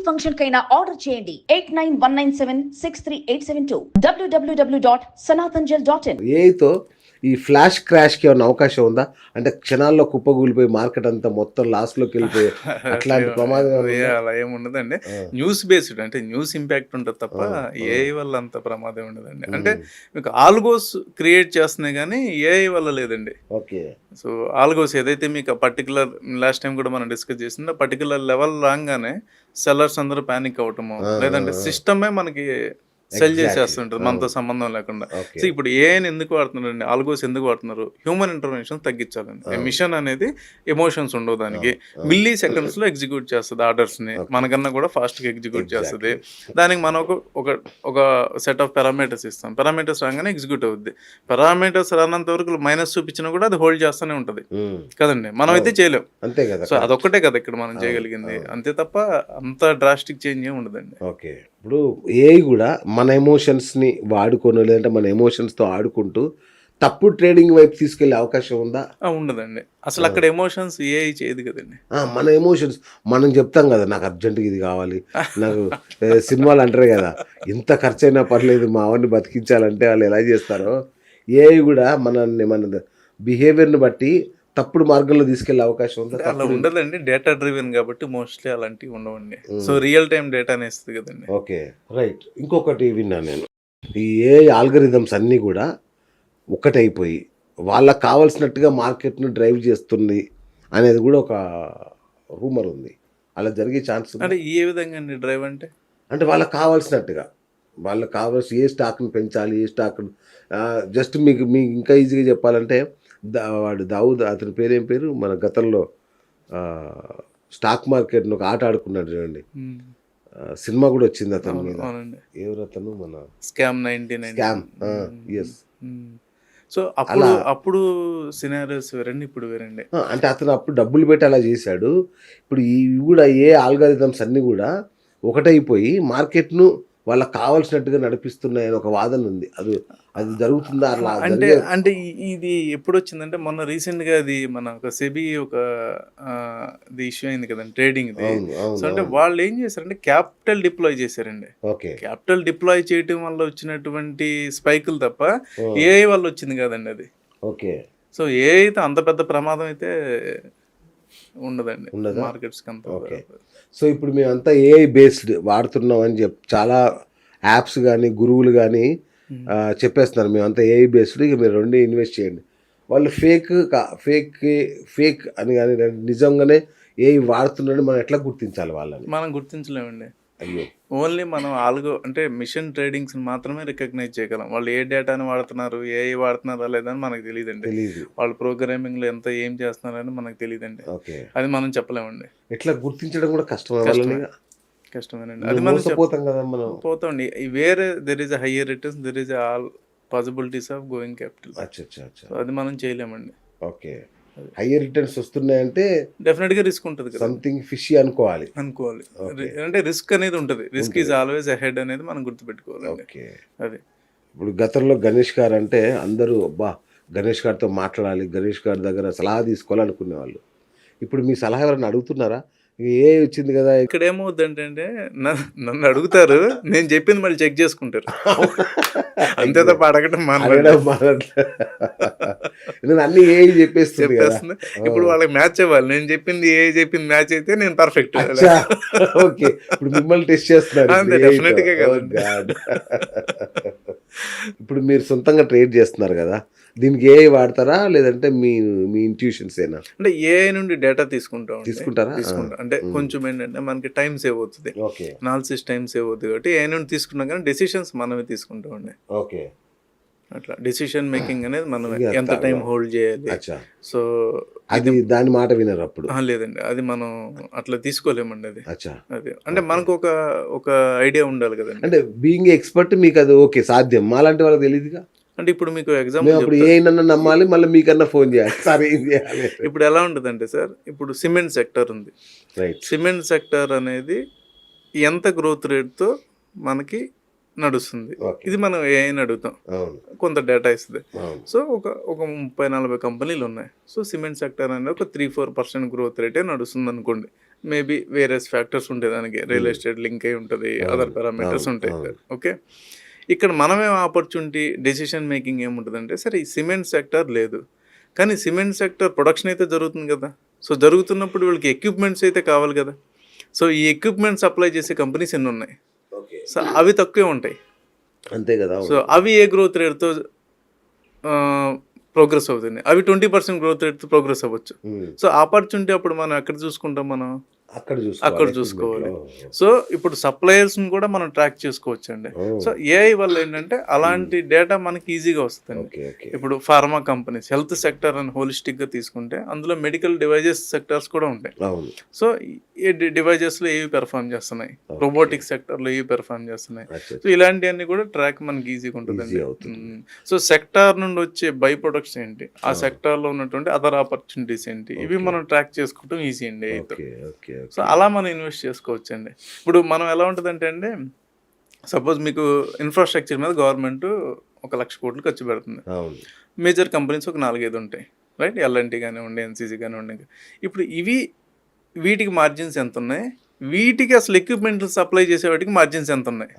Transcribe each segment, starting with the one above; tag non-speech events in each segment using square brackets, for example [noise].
Party function కైనా order చేయండి. Eight nine one nine seven six three eight seven two. W W W dot Sanatanjal dot in. ఈ flash క్రాష్కి ఏమైనా అవకాశం ఉందా అంటే క్షణాల్లో కుప్పగూలిపోయి మార్కెట్ అంతా మొత్తం లాస్లోకి వెళ్ళిపోయి [laughs] అట్లాంటి ప్రమాదం? అలా ఏమి ఉండదండి ఆ. న్యూస్ బేస్డ్ అంటే న్యూస్ ఇంపాక్ట్ ఉంటుంది తప్ప. ఏఐ వల్ల అంత ప్రమాదం ఉండదండి అంటే మీకు ఆల్గోస్ క్రియేట్ చేస్తున్నాయి కానీ ఏఐ వల్ల లేదండి ఓకే సో ఆల్గోస్ ఏదైతే మీకు పర్టికులర్ లాస్ట్ టైం కూడా మనం డిస్కస్ చేసిందో పర్టికులర్ లెవెల్ రాగానే సెల్లర్స్ అందరూ ప్యానిక్ అవటము లేదంటే. సిస్టమే మనకి సెల్. చేసేస్తుంటుంది మనతో. సంబంధం లేకుండా. సో ఇప్పుడు ఏఐని ఎందుకు వాడుతున్నారండి? ఆల్గోస్ ఎందుకు వాడుతున్నారు? హ్యూమన్ ఇంటర్వెన్షన్ తగ్గించాలండి. మిషన్ అనేది ఎమోషన్స్ ఉండవు దానికి. మిల్లీ సెకండ్స్లో ఎగ్జిక్యూట్ చేస్తుంది ఆర్డర్స్ని. మనకన్నా కూడా ఫాస్ట్గా ఎగ్జిక్యూట్ చేస్తుంది. దానికి మనం ఒక ఒక సెట్ ఆఫ్ పారామీటర్స్ ఇస్తాం. పారామీటర్స్ రాగానే ఎగ్జిక్యూట్ అవుద్ది. పారామీటర్స్ రానంత వరకు మైనస్ చూపించినా కూడా అది హోల్డ్ చేస్తూనే ఉంటది. ఉమ్. కదండి? మనం అయితే చేయలేం. అంతే కదా. సో అదొక్కటే కదా ఇక్కడ మనం చేయగలిగింది. అంతే తప్ప అంత డ్రాస్టిక్ చేంజ్ ఏమి ఉండదండి. ఓకే ఇప్పుడు ఏఐ కూడా మన ఎమోషన్స్ని వాడుకొని లేదంటే మన ఎమోషన్స్తో ఆడుకుంటూ తప్పుడు ట్రేడింగ్ వైపు తీసుకెళ్ళే అవకాశం ఉందా? ఉండదండి. అసలు అక్కడ ఎమోషన్స్ ఏ చేయదు కదండి. మన ఎమోషన్స్ మనం చెప్తాం కదా నాకు అర్జెంటుగా ఇది కావాలి. నాకు ఏ, సినిమాలు అంటారు కదా ఎంత ఖర్చు అయినా పర్లేదు మా అవన్నీ బతికించాలంటే వాళ్ళు ఎలా చేస్తారో. ఏఐ కూడా మనల్ని మన బిహేవియర్ని బట్టి తప్పుడు మార్గంలో తీసుకెళ్ళే అవకాశం ఉందా? అలా ఉండదండి. డేటా డ్రివెన్ కాబట్టి మోస్ట్లీ అలాంటివి ఉండవండి. సో రియల్ టైం డేటా అనేస్తుంది కదండి. ఓకే. రైట్ ఇంకొకటి విన్నా నేను. ఈ ఏ ఆల్గరిథమ్స్ అన్నీ కూడా ఒక్కటైపోయి వాళ్ళకి కావాల్సినట్టుగా మార్కెట్ను డ్రైవ్ చేస్తుంది అనేది కూడా ఒక రూమర్ ఉంది. అలా జరిగే ఛాన్స్ అంటే ఏ విధంగా అండి డ్రైవ్ అంటే? అంటే వాళ్ళకి కావాల్సినట్టుగా. వాళ్ళకి కావాల్సి ఏ స్టాక్ని పెంచాలి ఏ స్టాక్ జస్ట్ మీకు మీకు ఇంకా ఈజీగా చెప్పాలంటే వాడు దావుద్ అతని పేరేం పేరు? మన గతంలో స్టాక్ మార్కెట్ను ఒక ఆట ఆడుకున్నాడు చూడండి. సినిమా కూడా వచ్చింది అతని మీద. ఎవరు అతను? మన scam ninety nine scam yes so అప్పుడు అప్పుడు సినారియోస్ వేరండి ఇప్పుడు వేరండి. అంటే అతను అప్పుడు డబ్బులు పెట్టి అలా చేశాడు. ఇప్పుడు ఈ ఇవి కూడా ఏ ఆల్గారిథమ్స్ అన్నీ కూడా ఒకటైపోయి మార్కెట్ను వాళ్ళకి కావాల్సినట్టుగా నడిపిస్తున్నాయని ఒక వాదన ఉంది. అది అది జరుగుతుందా అలా అంటే అంటే ఇది ఎప్పుడు వచ్చిందంటే మొన్న రీసెంట్గా అది మన ఒక సెబీ ఒక ఇది ఇష్యూ అయింది కదండి ట్రేడింగ్ సో అంటే. వాళ్ళు ఏం చేశారంటే క్యాపిటల్ డిప్లాయ్ చేశారండి క్యాపిటల్ డిప్లాయ్ చేయటం వల్ల వచ్చినటువంటి స్పైకులు తప్ప ఏఐ వల్ల వచ్చింది కదండి అది ఓకే సో ఏ అయితే అంత పెద్ద ప్రమాదం అయితే ఉండదండి ఉండదా? మార్కెట్స్ అంత ఓకే. సో ఇప్పుడు మేమంతా ఏఐ బేస్డ్ వాడుతున్నాం అని చెప్ చాలా యాప్స్ కానీ గురువులు కానీ. చెప్పేస్తున్నారు. మేమంతా ఏఐ బేస్డ్ ఇక మీరు రెండు ఇన్వెస్ట్ చేయండి. వాళ్ళు ఫేక్ ఫేక్ ఫేక్ అని కానీ నిజంగానే ఏఐ వాడుతున్నాడని మనం ఎట్లా గుర్తించాలి వాళ్ళని? మనం గుర్తించలేమండి. అయ్యో. ఓన్లీ మనం ఆల్గో అంటే మిషన్ ట్రేడింగ్స్ మాత్రమే రికగ్నైజ్ చేయగలం. వాళ్ళు ఏ డేటాని వాడుతున్నారు ఏ వాడుతున్నారా లేదని మనకు తెలియదండి. తెలియదు వాళ్ళు ప్రోగ్రామింగ్లో ఎంత ఏం చేస్తున్నారని మనకు తెలియదండి. ఓకే. అది మనం చెప్పలేమండి. ఎట్లా గుర్తించడం కూడా కష్టం కష్టమేనండి. అది మనం మోసపోతాం కదా మనం. పోతాండి వేరే there is a higher returns there is all possibilities of going capital అచ్చా. అది మనం చేయలేమండి. ఓకే. హయ్యర్ రిటర్న్స్ వస్తున్నాయంటే డెఫినెట్గా రిస్క్ ఉంటుంది సంథింగ్ ఫిషీ అనుకోవాలి. అనుకోవాలి. అంటే రిస్క్ అనేది ఉంటుంది. రిస్క్ ఈజ్ ఆల్వేస్ అహెడ్ అనేది మనం గుర్తుపెట్టుకోవాలండి. ఓకే. అది. ఇప్పుడు గతంలో గణేష్ గారు అంటే అందరూ అబ్బా గణేష్ గారితో మాట్లాడాలి గణేష్ గారి దగ్గర సలహా తీసుకోవాలనుకునేవాళ్ళు. ఇప్పుడు మీ సలహా ఎవరైనా అడుగుతున్నారా? ఏ వచ్చింది కదా? ఇక్కడ ఏమవుద్దంటే అంటే నన్ను నన్ను అడుగుతారు నేను చెప్పింది మళ్ళీ చెక్ చేసుకుంటారు. అంతే తప్ప అడగటం అడగడం. నేను అన్ని ఏ చెప్పేస్తుంది ఇప్పుడు వాళ్ళకి మ్యాచ్ అవ్వాలి. నేను చెప్పింది ఏ చెప్పింది మ్యాచ్ అయితే నేను పర్ఫెక్ట్ ఓకే. ఇప్పుడు మిమ్మల్ని టెస్ట్తో. definitely గా. ఇప్పుడు మీరు సొంతంగా ట్రేడ్ చేస్తున్నారు కదా దీనికి ఏ వాడతారా లేదంటే మీ మీ ఇంట్యూషన్స్ ఏనా అంటే ఏ నుండి డేటా తీసుకుంటా తీసుకుంటారా? తీసుకుంటా. అంటే. కొంచెం ఏంటంటే మనకి టైం సేవ్ అవుతుంది అనాలిసిస్ టైం సేవ్ అవుతుంది కాబట్టి ఏ నుండి తీసుకున్నా కానీ డెసిషన్స్ మనమే తీసుకుంటాం అండి ఓకే అట్లా. డెసిషన్ మేకింగ్ అనేది మనం ఎంత టైం హోల్డ్ చేయాలి. సో అది దాని మాట వినరు అప్పుడు. లేదండి. అది మనం అట్లా తీసుకోలేమండి అది. అచ్చా. అది. అంటే మనకు ఒక ఒక ఐడియా ఉండాలి కదండి. అంటే బీయింగ్ ఎక్స్పర్ట్ మీకు అది ఓకే సాధ్యం. మాలాంటి వాళ్ళకి తెలియదుగా అంటే ఇప్పుడు మీకు ఎగ్జాంపుల్ అప్పుడు ఏ నన్ను నమ్మాలి మళ్ళీ మీకన్నా ఫోన్ చేయాలి. సార్ ఏం చేయాలి? ఇప్పుడు ఎలా ఉంటుందంటే సార్ ఇప్పుడు సిమెంట్ సెక్టర్ ఉంది. రైట్ సిమెంట్ సెక్టర్ అనేది ఎంత గ్రోత్ రేట్తో మనకి నడుస్తుంది. ఇది మనం ఏఐని అడుగుతాం. కొంత డేటా ఇస్తుంది. సో ఒక ఒక ముప్పై నలభై కంపెనీలు ఉన్నాయి. సో సిమెంట్ సెక్టర్ అనేది ఒక త్రీ ఫోర్ పర్సెంట్ గ్రోత్ రేటే నడుస్తుంది అనుకోండి మేబీ వేరియస్ ఫ్యాక్టర్స్ ఉంటాయి దానికి. రియల్ ఎస్టేట్ లింక్ అయి ఉంటుంది అదర్ పారామీటర్స్ ఉంటాయి. ఓకే ఇక్కడ మనమేం ఆపర్చునిటీ డెసిషన్ మేకింగ్ ఏముంటుందంటే సరే ఈ సిమెంట్ సెక్టర్ లేదు. కానీ సిమెంట్ సెక్టర్ ప్రొడక్షన్ అయితే జరుగుతుంది కదా. సో జరుగుతున్నప్పుడు వీళ్ళకి ఎక్విప్మెంట్స్ అయితే కావాలి కదా. సో ఈ ఎక్విప్మెంట్ సప్లై చేసే కంపెనీస్ ఎన్ని ఉన్నాయి? సో అవి తక్కువే ఉంటాయి. అంతే కదా సో అవి ఏ గ్రోత్ రేట్తో ప్రోగ్రెస్ అవుతుంది? అవి ట్వంటీ పర్సెంట్ గ్రోత్ రేట్తో ప్రోగ్రెస్ అవ్వచ్చు. ఉమ్. సో ఆపర్చునిటీ అప్పుడు మనం ఎక్కడ చూసుకుంటాం మనం? అక్కడ అక్కడ చూసుకోవాలి సో ఇప్పుడు సప్లయర్స్ని కూడా మనం ట్రాక్ చేసుకోవచ్చు అండి లో. ఓ, సో ఏఐ వల్ల ఏంటంటే అలాంటి డేటా మనకి ఈజీగా వస్తుంది ఇప్పుడు ఫార్మా కంపెనీస్ హెల్త్ సెక్టర్ అని హోలిస్టిక్గా తీసుకుంటే అందులో మెడికల్ డివైజెస్ సెక్టర్స్ కూడా ఉంటాయి. సో ఈ డివైజెస్లో ఏవి పెర్ఫామ్ చేస్తున్నాయి? రోబోటిక్ సెక్టర్లో ఏవి పెర్ఫామ్ చేస్తున్నాయి? సో ఇలాంటివన్నీ కూడా ట్రాక్ మనకి ఈజీగా. మ్మ్. సో సెక్టార్ నుండి వచ్చే బై ప్రొడక్ట్స్ ఏంటి? ఆ సెక్టార్లో ఉన్నటువంటి అదర్ ఆపర్చునిటీస్ ఏంటి? ఇవి మనం ట్రాక్ చేసుకోవడం ఈజీ అండి. అయితే సో అలా మనం ఇన్వెస్ట్ చేసుకోవచ్చు అండి ఇప్పుడు మనం ఎలా ఉంటుందంటే అండి సపోజ్ మీకు ఇన్ఫ్రాస్ట్రక్చర్ మీద గవర్నమెంట్ ఒక లక్ష కోట్లు ఖర్చు పెడుతుంది. మేజర్ కంపెనీస్ ఒక నాలుగైదు ఉంటాయి. రైట్? ఎల్ఎన్టీ కానివ్వండి ఎన్సీసీ కానివ్వండి. ఇప్పుడు ఇవి వీటికి మార్జిన్స్ ఎంత ఉన్నాయి వీటికి అసలు ఎక్విప్మెంట్ సప్లై చేసే వాటికి మార్జిన్స్ ఎంత ఉన్నాయి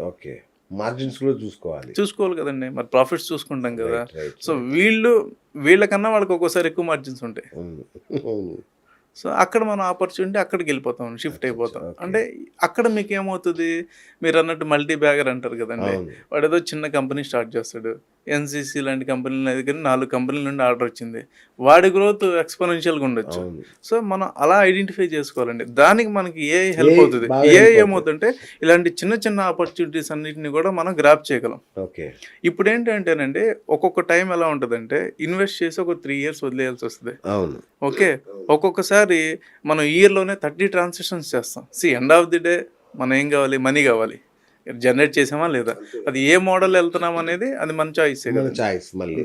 ఓకే. మార్జిన్స్ కూడా చూసుకోవాలి. చూసుకోవాలి కదండి. మరి ప్రాఫిట్స్ చూసుకుంటాం కదా. సో వీళ్ళు వీళ్ళకన్నా వాళ్ళకి ఒక్కోసారి ఎక్కువ మార్జిన్స్ ఉంటాయి. [laughs] సో అక్కడ మనం ఆపర్చునిటీ అక్కడికి వెళ్ళిపోతాం షిఫ్ట్ అయిపోతాం. అంటే అక్కడ మీకు ఏమవుతుంది మీరు అన్నట్టు మల్టీ బ్యాగర్ అంటారు కదండి. వాడు ఏదో చిన్న కంపెనీ స్టార్ట్ చేస్తాడు. ఎన్సీసీ లాంటి కంపెనీల దగ్గర నాలుగు కంపెనీల నుండి ఆర్డర్ వచ్చింది. వాడి గ్రోత్ ఎక్స్పోనెన్షియల్గా ఉండొచ్చు. సో మనం అలా ఐడెంటిఫై చేసుకోవాలండి. దానికి మనకి ఏ హెల్ప్ అవుతుంది? ఏ. ఏమవుతుందంటే ఇలాంటి చిన్న చిన్న ఆపర్చునిటీస్ అన్నిటిని కూడా మనం గ్రాప్ చేయగలం. ఓకే. ఇప్పుడు ఏంటంటేనండి ఒక్కొక్క టైం ఎలా ఉంటుందంటే ఇన్వెస్ట్ చేసి ఒక త్రీ ఇయర్స్ వదిలేయాల్సి వస్తుంది. అవును. ఓకే? ఒక్కొక్కసారి మనం ఇయర్లోనే థర్టీ ట్రాన్సాక్షన్స్ చేస్తాం. See end of the day మనం ఏం కావాలి? మనీ కావాలి. జనరేట్ చేసామా లేదా? అది ఏ మోడల్ వెళ్తున్నాం అనేది అది మన చాయిస్ మన చాయిస్ మళ్ళీ.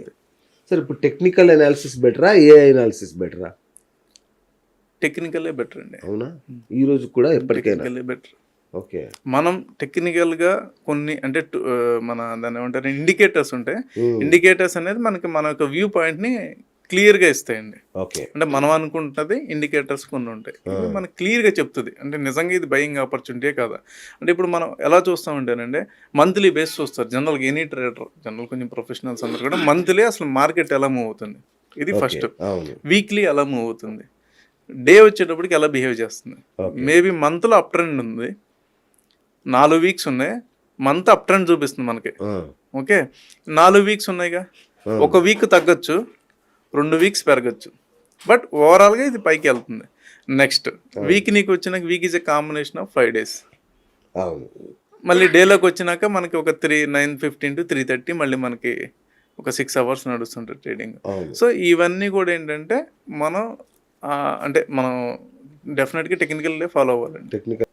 సరే ఇప్పుడు టెక్నికల్ అనాలిసిస్ బెటరా ఏఐ అనాలిసిస్ బెటరా టెక్నికలే బెటర్ అండి. అవునా? ఈ రోజు కూడా ఎప్పటికైనా. టెక్నికలే బెటర్ ఓకే. మనం టెక్నికల్గా కొన్ని అంటే మన దాన్ని ఏమంటారు ఇండికేటర్స్ ఉంటాయి ఇండికేటర్స్ అనేది మనకి మన యొక్క వ్యూ పాయింట్ని క్లియర్గా ఇస్తాయండి. ఓకే. అంటే మనం అనుకుంటున్నది ఇండికేటర్స్ కొన్ని ఉంటాయి. మనకు క్లియర్గా చెప్తుంది. అంటే నిజంగా ఇది బయింగ్ ఆపర్చునిటీ కాదా? అంటే ఇప్పుడు మనం ఎలా చూస్తామంటేనంటే మంత్లీ బేస్ చూస్తారు. జనరల్గా ఎనీ ట్రేడర్ జనరల్ కొంచెం ప్రొఫెషనల్స్ అందరూ కూడా మంత్లీ అసలు మార్కెట్ ఎలా మూవ్ అవుతుంది? ఇది ఫస్ట్ వీక్లీ ఎలా మూవ్ అవుతుంది? డే వచ్చేటప్పటికి ఎలా బిహేవ్ చేస్తుంది. మేబీ మంత్లో అప్ ట్రెండ్ ఉంది. నాలుగు వీక్స్ ఉన్నాయి. మంత్ అప్ ట్రెండ్ చూపిస్తుంది మనకి. ఓకే? నాలుగు వీక్స్ ఉన్నాయిగా. ఒక వీక్ తగ్గొచ్చు. రెండు వీక్స్ పెరగచ్చు. బట్ ఓవరాల్గా ఇది పైకి వెళ్తుంది. నెక్స్ట్ వీక్ నీకు వచ్చినాక week is a combination of five days మళ్ళీ డేలోకి వచ్చినాక మనకి ఒక three nine fifteen to three thirty మళ్ళీ మనకి ఒక సిక్స్ అవర్స్ నడుస్తుంటుంది ట్రేడింగ్ సో ఇవన్నీ కూడా ఏంటంటే మనం అంటే మనం డెఫినెట్గా టెక్నికల్ ఫాలో అవ్వాలండి. టెక్నికల్